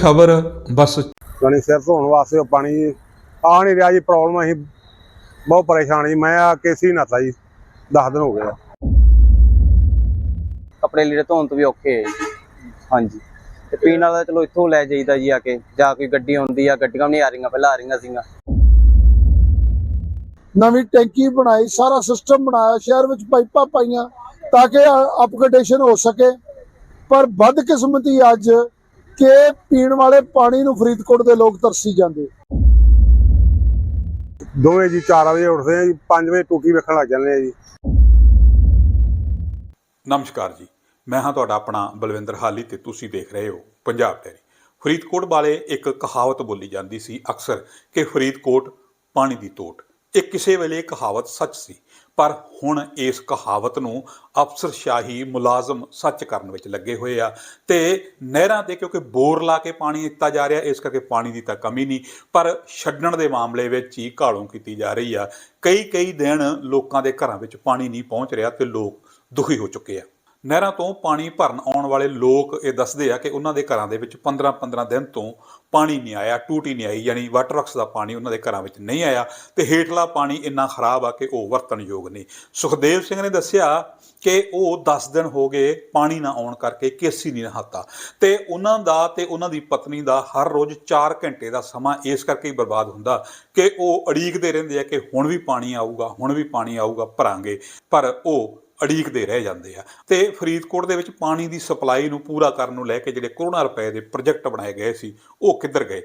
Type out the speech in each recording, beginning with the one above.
ਖਬਰ ਬਸ। ਜਾਣੀ ਸਿਰ ਧੋਣ ਵਾਸਤੇ ਉਹ ਪਾਣੀ ਆ ਨਹੀਂ ਰਿਹਾ ਜੀ ਪ੍ਰੋਬਲਮ ਅਸੀਂ ਬਹੁਤ ਪਰੇਸ਼ਾਨ ਜੀ। ਮੈਂ ਆ ਕੇਸੀ ਨਾਤਾ ਜੀ 10 ਦਿਨ ਹੋ ਗਏ ਆ। ਕੱਪੜੇ ਲੀੜੇ ਧੋਣ ਤੋਂ ਵੀ ਔਖੇ ਹੈ ਜੀ। ਹਾਂਜੀ। ਤੇ ਪੀਣ ਵਾਲਾ ਚਲੋ ਇੱਥੋਂ ਲੈ ਜਾਈਦਾ ਜੀ ਆ ਕੇ। ਜਾਂ ਕੋਈ ਗੱਡੀ ਆਉਂਦੀ ਆ ਗੱਡੀਆਂ ਵੀ ਨਹੀਂ ਆ ਰਹੀਆਂ ਪਹਿਲਾਂ ਆ ਰਹੀਆਂ ਸੀਗੀਆਂ। ਨਵੀਂ ਟੈਂਕੀ ਬਣਾਈ ਸਾਰਾ ਸਿਸਟਮ ਬਣਾਇਆ ਸ਼ਹਿਰ ਵਿੱਚ ਪਾਈਪਾਂ ਪਾਈਆਂ ਤਾਂ ਕਿ ਅਪਗ੍ਰੇਡੇਸ਼ਨ ਹੋ ਸਕੇ। ਪਰ ਬਦਕਿਸਮਤੀ ਅੱਜ ਕਿ ਪੀਣ ਵਾਲੇ ਪਾਣੀ ਨੂੰ ਫਰੀਦਕੋਟ ਦੇ ਲੋਕ ਤਰਸੀ ਜਾਂਦੇ। ਦੋਵੇਂ ਜੀ 4 ਵਜੇ ਉੱਠਦੇ ਆ ਜੀ 5 ਵਜੇ ਟੂਟੀ ਵੇਖਣ ਲੱਗ ਜਾਂਦੇ ਆ ਜੀ। ਨਮਸਕਾਰ ਜੀ ਮੈਂ ਹਾਂ ਤੁਹਾਡਾ ਆਪਣਾ ਬਲਵਿੰਦਰ ਹਾਲੀ ਤੇ ਤੁਸੀਂ ਦੇਖ ਰਹੇ ਹੋ ਪੰਜਾਬ ਡੈਰੀ ਫਰੀਦਕੋਟ ਵਾਲੇ ਇੱਕ ਕਹਾਵਤ ਬੋਲੀ ਜਾਂਦੀ ਸੀ ਅਕਸਰ ਕਿ ਫਰੀਦਕੋਟ ਪਾਣੀ ਦੀ ਤੋਟ। ਇਹ ਕਿਸੇ ਵੇਲੇ ਕਹਾਵਤ ਸੱਚ ਸੀ, ਪਰ ਹੁਣ ਇਸ ਕਹਾਵਤ ਨੂੰ ਅਫਸਰਸ਼ਾਹੀ ਮੁਲਾਜ਼ਮ ਸੱਚ ਕਰਨ ਵਿੱਚ ਲੱਗੇ ਹੋਏ ਆ ਤੇ ਨਹਿਰਾਂ ਤੇ ਕਿਉਂਕਿ ਬੋਰ ਲਾ ਕੇ ਪਾਣੀ ਦਿੱਤਾ ਜਾ ਰਿਹਾ, ਇਸ ਕਰਕੇ ਪਾਣੀ ਦੀ ਤਾਂ ਕਮੀ ਨਹੀਂ, ਪਰ ਛੱਡਣ ਦੇ ਮਾਮਲੇ ਵਿੱਚ ਹੀ ਘਾਲੋਂ ਕੀਤੀ ਜਾ ਰਹੀ ਆ। ਕਈ ਕਈ ਦਿਨ ਲੋਕਾਂ ਦੇ ਘਰਾਂ ਵਿੱਚ ਪਾਣੀ ਨਹੀਂ ਪਹੁੰਚ ਰਿਹਾ ਤੇ ਲੋਕ ਦੁਖੀ ਹੋ ਚੁੱਕੇ ਆ। ਨਹਿਰਾਂ ਤੋਂ ਪਾਣੀ ਭਰਨ ਆਉਣ ਵਾਲੇ ਲੋਕ ਇਹ ਦੱਸਦੇ ਆ ਕਿ ਉਹਨਾਂ ਦੇ ਘਰਾਂ ਦੇ ਵਿੱਚ 15-15 ਦਿਨ ਤੋਂ ਪਾਣੀ ਨਹੀਂ ਆਇਆ, ਟੂਟੀ ਨਹੀਂ ਆਈ, ਯਾਨੀ ਵਾਟਰ ਵਰਕਸ ਦਾ ਪਾਣੀ ਉਹਨਾਂ ਦੇ ਘਰਾਂ ਵਿੱਚ ਨਹੀਂ ਆਇਆ ਤੇ ਹੇਠਲਾ ਪਾਣੀ ਇੰਨਾ ਖਰਾਬ ਆ ਕਿ ਉਹ ਵਰਤਣਯੋਗ ਨਹੀਂ। ਸੁਖਦੇਵ ਸਿੰਘ ਨੇ ਦੱਸਿਆ ਕਿ ਉਹ 10 ਦਿਨ ਹੋ ਗਏ ਪਾਣੀ ਨਾ ਆਉਣ ਕਰਕੇ ਕੇਸੀ ਨਹੀਂ ਨਹਾਤਾ ਤੇ ਉਹਨਾਂ ਦਾ ਤੇ ਉਹਨਾਂ ਦੀ ਪਤਨੀ ਦਾ ਹਰ ਰੋਜ਼ 4 ਘੰਟੇ ਦਾ ਸਮਾਂ ਇਸ ਕਰਕੇ ਹੀ ਬਰਬਾਦ ਹੁੰਦਾ ਕਿ ਉਹ ਅੜੀਕਦੇ ਰਹਿੰਦੇ ਆ ਕਿ ਹੁਣ ਵੀ ਪਾਣੀ ਆਊਗਾ, ਹੁਣ ਵੀ ਪਾਣੀ ਆਊਗਾ, ਭਰਾਂਗੇ। ਪਰ ਉਹ ਅੜੀਕਦੇ ਰਹਿ ਜਾਂਦੇ ਆ। ਤੇ ਫਰੀਦਕੋਟ ਦੇ ਵਿੱਚ ਪਾਣੀ ਦੀ ਸਪਲਾਈ ਨੂੰ ਪੂਰਾ ਕਰਨ ਨੂੰ ਲੈ ਕੇ ਜਿਹੜੇ ਕਰੋੜਾਂ ਰੁਪਏ ਦੇ ਪ੍ਰੋਜੈਕਟ ਬਣਾਏ ਗਏ ਸੀ, ਉਹ ਕਿੱਧਰ ਗਏ?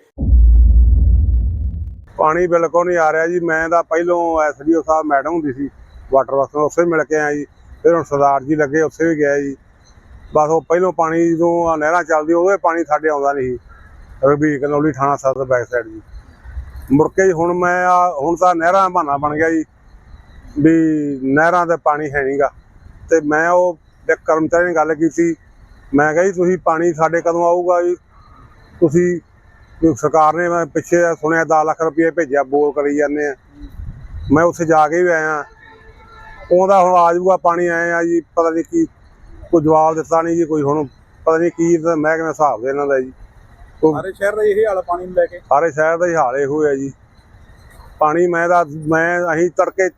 ਪਾਣੀ ਬਿਲਕੁਲ ਨਹੀਂ ਆ ਰਿਹਾ ਜੀ। ਮੈਂ ਤਾਂ ਪਹਿਲੋਂ ਐਸਡੀਓ ਸਾਹਿਬ ਮੈਡਮ ਹੁੰਦੀ ਸੀ, ਵਾਟਰ ਵਰਕਸ ਨਾਲ ਉੱਥੇ ਮਿਲ ਕੇ ਆਇਆ ਜੀ। ਫਿਰ ਹੁਣ ਸਰਦਾਰ ਜੀ ਲੱਗੇ, ਉੱਥੇ ਵੀ ਗਿਆ ਜੀ। ਬਸ ਉਹ ਪਹਿਲੋਂ ਪਾਣੀ ਜਦੋਂ ਨਹਿਰਾਂ ਚੱਲਦੀ ਉਹਦੇ ਪਾਣੀ ਸਾਡੇ ਆਉਂਦਾ ਨਹੀਂ ਸੀ। ਰਬੀ ਕਨੌਲੀ ਥਾਣਾ ਸਾਹਿਬ ਦੇ ਬੈਕ ਸਾਈਡ ਜੀ। ਮੁੜ ਕੇ ਜੀ ਹੁਣ ਮੈਂ ਆ ਹੁਣ ਤਾਂ ਨਹਿਰਾਂ ਬਹਾਨਾ ਬਣ ਗਿਆ ਜੀ, ਵੀ ਨਹਿਰਾਂ ਦਾ ਪਾਣੀ ਹੈ ਨਹੀਂਗਾ ਤੇ ਮੈਂ ਉਹ ਕਰਮਚਾਰੀ ਨਾਲ ਗੱਲ ਕੀਤੀ। ਮੈਂ ਕਿਹਾ ਜੀ ਤੁਸੀਂ ਪਾਣੀ ਸਾਡੇ ਕਦੋਂ ਆਊਗਾ ਜੀ? ਤੁਸੀਂ ਸਰਕਾਰ ਨੇ ਮੈਂ ਪਿੱਛੇ ਸੁਣਿਆ 10 ਲੱਖ ਰੁਪਏ ਭੇਜਿਆ ਬੋਲ ਕਰੀ ਜਾਂਦੇ ਆ। ਮੈਂ ਉੱਥੇ ਜਾ ਕੇ ਵੀ ਆਇਆ। ਉਹਦਾ ਹੁਣ ਆ ਜਾਊਗਾ ਪਾਣੀ ਆਏ ਆ ਜੀ ਪਤਾ ਨਹੀਂ ਕੀ ਕੋਈ ਜਵਾਬ ਦਿੱਤਾ ਨਹੀਂ ਜੀ ਕੋਈ ਹੁਣ ਪਤਾ ਨਹੀਂ ਕੀ ਤੇ ਮੈਂ ਕਿਵੇਂ ਹਿਸਾਬ ਦੇ ਇਹਨਾਂ ਦਾ ਜੀ ਸਾਰੇ ਸ਼ਹਿਰ ਦਾ ਇਹੀ ਹਾਲ ਪਾਣੀ ਨੂੰ ਲੈ ਕੇ? ਸਾਰੇ ਸ਼ਹਿਰ ਦਾ ਹੀ ਹਾਲ ਇਹੋ ਹੈ ਜੀ। ਪਾਣੀ ਮੈਂ ਦਾ ਮੈਂ ਅਸੀਂ ਤੜਕੇ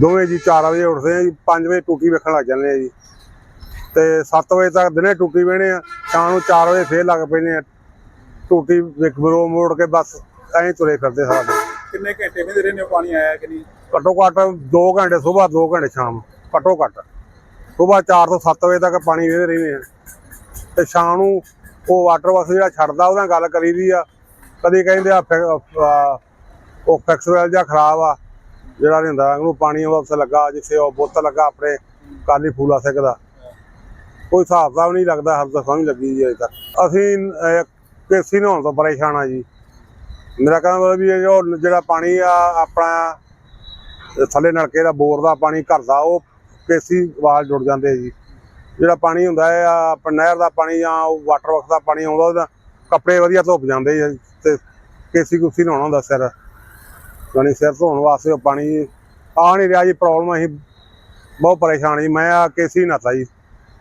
ਦੋਵੇਂ ਜੀ 4 ਵਜੇ ਉੱਠਦੇ ਆ ਜੀ 5 ਵਜੇ ਟੂਟੀ ਵੇਖਣ ਲੱਗ ਜਾਂਦੇ ਆ ਜੀ। ਤੇ 7 ਵਜੇ ਤੱਕ ਦਿਨੇ ਟੂਟੀ ਵੇਣੇ ਆ ਸ਼ਾਮ ਨੂੰ 4 ਵਜੇ ਫੇਰ ਲੱਗ ਪੈਨੇ ਆ। ਟੂਟੀ ਵੇਖ ਬਰੋ ਮੋੜ ਕੇ ਬਸ ਐਂ ਤੁਰੇ ਫਿਰਦੇ ਦਿਨ। ਕਿੰਨੇ ਘੰਟੇ ਵੀ ਰਹੇ ਨੇ ਪਾਣੀ ਆਇਆ ਕਿ ਨਹੀਂ? ਘੱਟੋ ਘੱਟ 2 ਘੰਟੇ ਸਵੇਰ 2 ਘੰਟੇ ਸ਼ਾਮ ਘੱਟੋ ਘੱਟ। ਸਵੇਰ 4 ਤੋਂ 7 ਵਜੇ ਤੱਕ ਪਾਣੀ ਵੇਦੇ ਰਹਿੰਦੇ ਆ। ਤੇ ਸ਼ਾਮ ਨੂੰ ਉਹ ਵਾਟਰ ਵਰਕਸ ਜਿਹੜਾ ਛੱਡਦਾ ਉਹਦਾ ਗੱਲ ਕਰੀਦੀ ਆ। ਕਦੀ ਕਹਿੰਦੇ ਆ ਉਹ ਫੈਕਸਵੈਲ ਜਿਹਾ ਖਰਾਬ ਆ। ਜਿਹੜਾ ਨਹੀਂ ਹੁੰਦਾ ਪਾਣੀ ਉਹ ਲੱਗਾ, ਜਿੱਥੇ ਉਹ ਬੁੱਤ ਲੱਗਾ ਆਪਣੇ ਕਾਲੀ ਫੂਲਾ ਸਿੰਘ ਦਾ। ਕੋਈ ਹਿਸਾਬ ਦਾ ਨਹੀਂ ਲੱਗਦਾ ਹਰ ਦਫਾ ਨਹੀਂ ਲੱਗੀ ਜੀ ਅਜੇ ਤੱਕ। ਅਸੀਂ ਕੇਸੀ ਨਹਾਉਣ ਤੋਂ ਪਰੇਸ਼ਾਨ ਆ ਜੀ। ਮੇਰਾ ਕਹਿੰਦਾ ਮਤਲਬ ਵੀ ਇਹ ਜਿਹੜਾ ਪਾਣੀ ਆ, ਆਪਣਾ, ਥੱਲੇ ਨਲਕੇ ਦਾ ਬੋਰ ਦਾ ਪਾਣੀ ਘਰ ਦਾ, ਉਹ ਕੇਸੀ ਵਾਲ ਜੁੜ ਜਾਂਦੇ ਜੀ। ਜਿਹੜਾ ਪਾਣੀ ਹੁੰਦਾ ਹੈ, ਆ ਆਪਣਾ ਨਹਿਰ ਦਾ ਪਾਣੀ ਜਾਂ ਉਹ ਵਾਟਰ ਵਰਕਸ ਦਾ ਪਾਣੀ ਆਉਂਦਾ, ਉਹਦਾ ਕੱਪੜੇ ਵਧੀਆ ਧੁੱਪ ਜਾਂਦੇ ਤੇ ਕੇਸੀ ਕੁਸੀ ਨਹਾਉਣਾ ਹੁੰਦਾ ਸਿਰ। ਜਾਣੀ ਸਿਰ ਧੋਣ ਵਾਸਤੇ ਉਹ ਪਾਣੀ ਆ ਨਹੀਂ ਰਿਹਾ ਜੀ ਪ੍ਰੋਬਲਮ ਅਸੀਂ ਬਹੁਤ ਪਰੇਸ਼ਾਨ ਜੀ। ਮੈਂ ਆ ਕੇਸੀ ਨਾਤਾ ਜੀ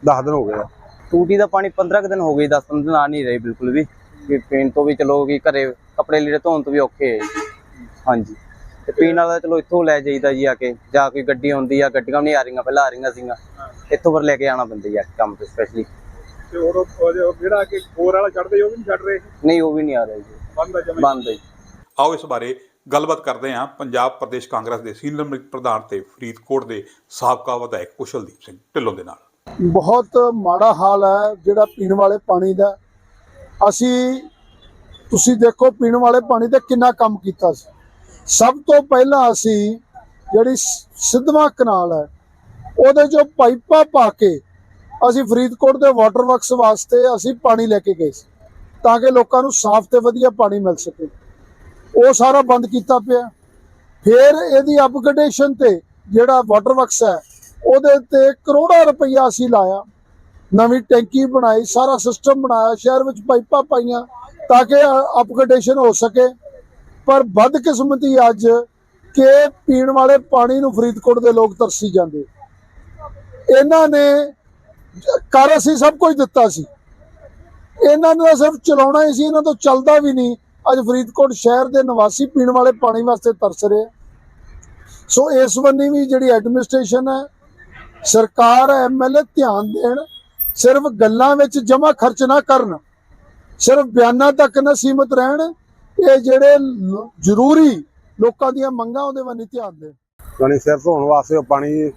10 ਦਿਨ ਹੋ ਗਏ ਟੂਟੀ ਦਾ ਪਾਣੀ 15 ਕੁ ਦਿਨ ਹੋ ਗਏ 10 ਦਿਨ ਆ ਨਹੀਂ ਰਹੀ ਬਿਲਕੁਲ ਵੀ। ਕਿ ਪੀਣ ਤੋਂ ਵੀ ਚਲੋ ਕਿ ਘਰੇ ਕੱਪੜੇ ਲੀੜੇ ਧੋਣ ਤੋਂ ਵੀ ਔਖੇ ਹੈ। ਹਾਂਜੀ। ਤੇ ਪੀਣ ਵਾਲਾ ਚਲੋ ਇੱਥੋਂ ਲੈ ਜਾਈਦਾ ਜੀ ਆ ਕੇ। ਜਾਂ ਕੋਈ ਗੱਡੀ ਆਉਂਦੀ ਆ ਗੱਡੀਆਂ ਵੀ ਨਹੀਂ ਆ ਰਹੀਆਂ ਪਹਿਲਾਂ ਆ ਰਹੀਆਂ ਸੀਗੀਆਂ। ਇੱਥੋਂ ਫਿਰ ਲੈ ਕੇ ਆਉਣਾ ਪੈਂਦਾ ਜੀ ਕੰਮ ਤੇ ਸਪੈਸ਼ਲੀ ਤੇ ਜੋ ਜਿਹੜਾ ਕਿ ਬੋਰ ਵਾਲਾ ਚੜਦੇ ਉਹ ਵੀ ਨਹੀਂ ਛੱਡ ਰਹੇ? ਨਹੀਂ ਉਹ ਵੀ ਨਹੀਂ ਆ ਰਿਹਾ ਜੀ। ਬੰਦ ਜਮੇ ਬੰਦ ਹੈ ਜੀ। ਆਓ ਇਸ ਬਾਰੇ ਗੱਲਬਾਤ ਕਰਦੇ ਹਾਂ ਪੰਜਾਬ ਪ੍ਰਦੇਸ਼ ਕਾਂਗਰਸ ਦੇ ਸੀਨੀਅਰ ਪ੍ਰਧਾਨ ਤੇ ਫਰੀਦਕੋਟ ਦੇ ਸਾਬਕਾ ਵਿਧਾਇਕ ਕੁਸ਼ਲਦੀਪ ਸਿੰਘ ਢਿੱਲੋਂ ਦੇ ਨਾਲ। ਬਹੁਤ ਮਾੜਾ ਹਾਲ ਹੈ ਜਿਹੜਾ ਪੀਣ ਵਾਲੇ ਪਾਣੀ ਦਾ। ਅਸੀਂ, ਤੁਸੀਂ ਦੇਖੋ ਪੀਣ ਵਾਲੇ ਪਾਣੀ ਦਾ ਕਿੰਨਾ ਕੰਮ ਕੀਤਾ ਸੀ। ਸਭ ਤੋਂ ਪਹਿਲਾਂ ਅਸੀਂ ਜਿਹੜੀ ਸ- ਸਿੱਧਵਾਂ ਕਨਾਲ ਹੈ, ਉਹਦੇ ਜੋ ਪਾਈਪਾਂ ਪਾ ਕੇ ਅਸੀਂ ਫਰੀਦਕੋਟ ਦੇ ਵਾਟਰ ਵਰਕਸ ਵਾਸਤੇ ਅਸੀਂ ਪਾਣੀ ਲੈ ਕੇ ਗਏ ਸੀ, ਤਾਂ ਕਿ ਲੋਕਾਂ ਨੂੰ ਸਾਫ਼ ਤੇ ਵਧੀਆ ਪਾਣੀ ਮਿਲ ਸਕੇ। ਉਹ ਸਾਰਾ ਬੰਦ ਕੀਤਾ ਪਿਆ। ਫਿਰ ਇਹਦੀ ਅਪਗ੍ਰੇਡੇਸ਼ਨ ਤੇ ਜਿਹੜਾ ਵਾਟਰ ਵਰਕਸ ਹੈ, ਉਹਦੇ ਤੇ ਕਰੋੜਾਂ ਰੁਪਈਆ ਅਸੀਂ ਲਾਇਆ। ਨਵੀਂ ਟੈਂਕੀ ਬਣਾਈ, ਸਾਰਾ ਸਿਸਟਮ ਬਣਾਇਆ, ਸ਼ਹਿਰ ਵਿੱਚ ਪਾਈਪਾਂ ਪਾਈਆਂ ਤਾਂ ਕਿ ਅਪਗ੍ਰੇਡੇਸ਼ਨ ਹੋ ਸਕੇ। ਪਰ ਬਦਕਿਸਮਤੀ ਅੱਜ ਕਿ ਪੀਣ ਵਾਲੇ ਪਾਣੀ ਨੂੰ ਫਰੀਦਕੋਟ ਦੇ ਲੋਕ ਤਰਸੀ ਜਾਂਦੇ। ਇਹਨਾਂ ਨੇ ਕਰ ਅਸੀਂ ਸਭ ਕੁਝ ਦਿੱਤਾ ਸੀ। ਇਹਨਾਂ ਨੇ ਤਾਂ ਸਿਰਫ ਚਲਾਉਣਾ ਹੀ ਸੀ, ਇਹਨਾਂ ਤੋਂ ਚੱਲਦਾ ਵੀ ਨਹੀਂ। ਅੱਜ ਫਰੀਦਕੋਟ ਸ਼ਹਿਰ ਦੇ ਨਿਵਾਸੀ ਪੀਣ ਵਾਲੇ ਪਾਣੀ ਵਾਸਤੇ ਤਰਸ ਰਹੇ ਸੋ ਇਸ ਬੰਨੀ ਵੀ ਜਿਹੜੀ ਐਡਮਿਨਿਸਟ੍ਰੇਸ਼ਨ ਹੈ, ਸਰਕਾਰ ਐਮਐਲਏ ਧਿਆਨ ਦੇਣ, ਸਿਰਫ ਗੱਲਾਂ ਵਿੱਚ ਜਮਾ ਖਰਚ ਨਾ ਕਰਨ, ਸਿਰਫ ਬਿਆਨਾਂ ਤੱਕ ਨਾ ਸੀਮਤ ਰਹਿਣ, ਇਹ ਜਿਹੜੇ ਜ਼ਰੂਰੀ ਲੋਕਾਂ ਦੀਆਂ ਮੰਗਾਂ ਉਹਦੇ ਵੱਲ ਧਿਆਨ ਦੇਣ। ਯਾਨੀ ਸਿਰ ਧੋਣ ਵਾਸਤੇ ਪਾਣੀ